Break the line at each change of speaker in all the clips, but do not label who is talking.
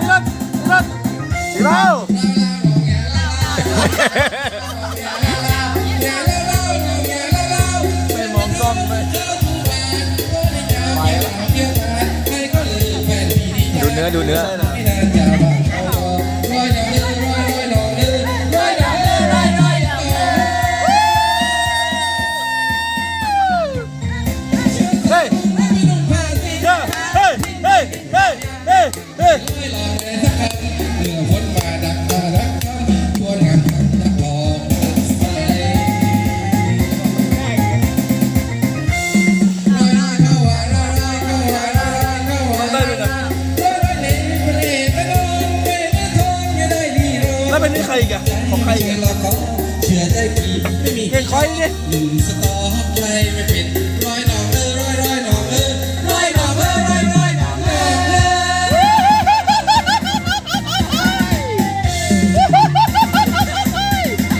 พี่รถพี่รถพี่เบ้าไม่มองกล้องเลยดูเนื้อดูเนื้อ เป็นนี่ใครอีกอะของใครอีกอะ
เชื่อใจพี่ไม่มี
เพลงคอยนี่
หนึ่งสตอใครไม่เป็นร้อยดอกเออร้อยร้อยดอกเออร้อยดอกเออร้อยร้อยดอกเออ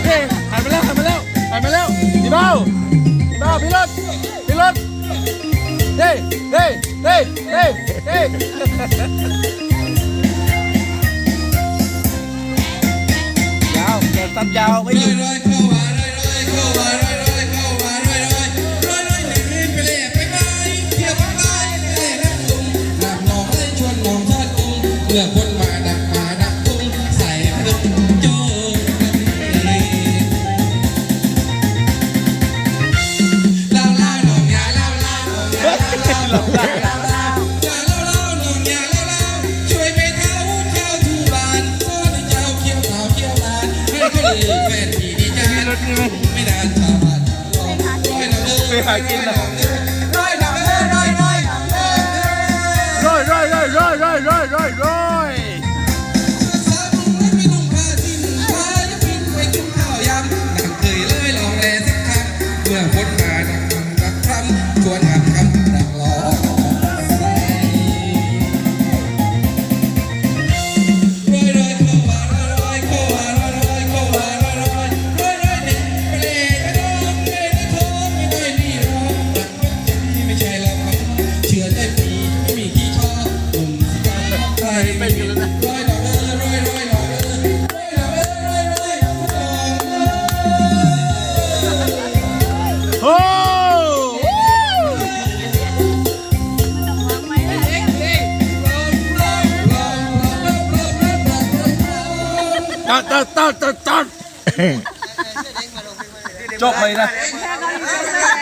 เฮ้ยหายไปแล้วหายไปแล้วหายไปแล้วพี่เบ้าพี่เบ้าพี่รถพี่รถเฮ้ยเฮ้ยเฮ้ยเฮ้ยเฮ้
tham gia với những Yeah, what? lắm แฟนที่ดีจ้าไม่นานชาวบ้านร้อยละเออ
ไปหากินนะ
ร้อยละเออร้อยร้อยเออ
ร้อยร้อยร้อยร้อยร้อยร้อย โอ้ตัดตัดตัดตัดตัดจบไปนะ